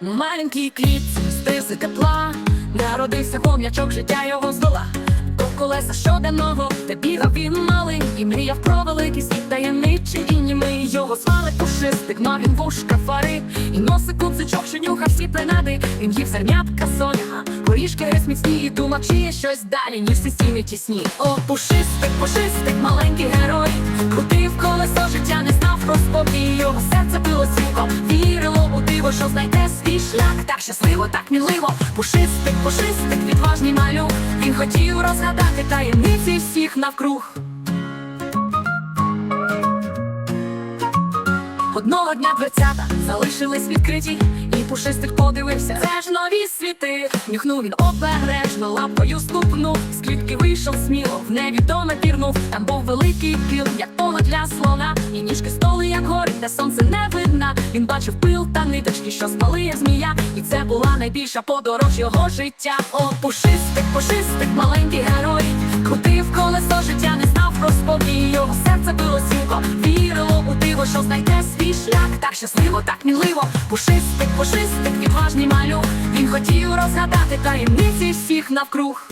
маленький квіт, стиси тепла, народився хом'ячок, життя його здола. До колеса щоденного, де бігав він малий, і мріяв про великий світ таємничий і німий. Його звали пушистик, мав він вушка фари, і носик куцичок, що нюхав всі принади. Він їв зернятка соня, горішки геть міцні, і думав, чи є щось далі, ніж всі стіни тісні. О, пушистик, пушистик, маленький герой, крутив колесо життя, не знав про спокій. Його серце било сілко, диво, що знайде свій шлях. Так щасливо, так мінливо. Пушистик, пушистик, відважний малюк. Він хотів розгадати таємниці всіх навкруг. Одного дня дверцята залишились відкриті, і пушистик подивився. Це ж нові світи. Нюхнув він обережно, лапкою ступнув. З клітки вийшов сміло, в невідоме пірнув. Там був великий кіл, як поле для слона, і ніжки столи, як гори, де сонце не видно. Він бачив пил та ниточки, що спали, як змія. І це була найбільша подорож його життя. О, пушистик, пушистик, маленький герой. Крутив колесо життя, не знав про. Його серце било сілко, вірило у диво, що знайде свій шлях. Так щасливо, так мінливо. Пушистик, пушистик, відважний малюк. Він хотів розгадати таємниці всіх навкруг.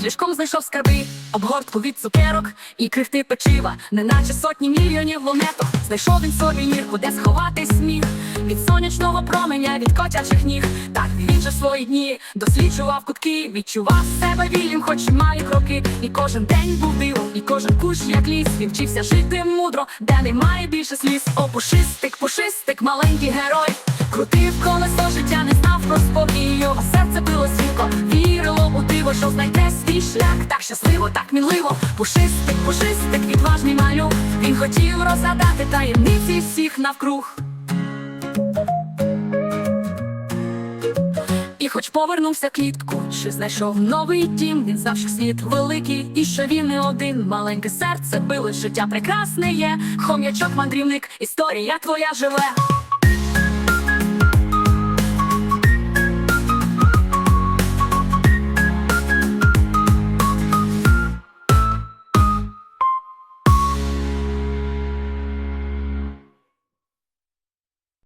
Під ліжком знайшов скарби, обгортку від цукерок і крихти печива, неначе сотні мільйонів монеток. Знайшов він собі нірку, де сховатись сміх від сонячного променя, від котячих ніг. Так він же свої дні досліджував кутки, відчував себе вільним, хоч і малі кроки. І кожен день був дивом, і кожен кущ як ліс. Він вчився жити мудро, де немає більше сліз. О, пушистик, пушистик, маленький герой. Крутив колесо диво, що знайде свій шлях. Так щасливо, так мінливо. Пушистик, пушистик, відважний малюк. Він хотів розгадати таємниці всіх навкруг. І хоч повернувся клітку, чи знайшов новий дім, він що світ великий, і що він не один. Маленьке серце било, життя прекрасне є. Хом'ячок, мандрівник, історія твоя живе.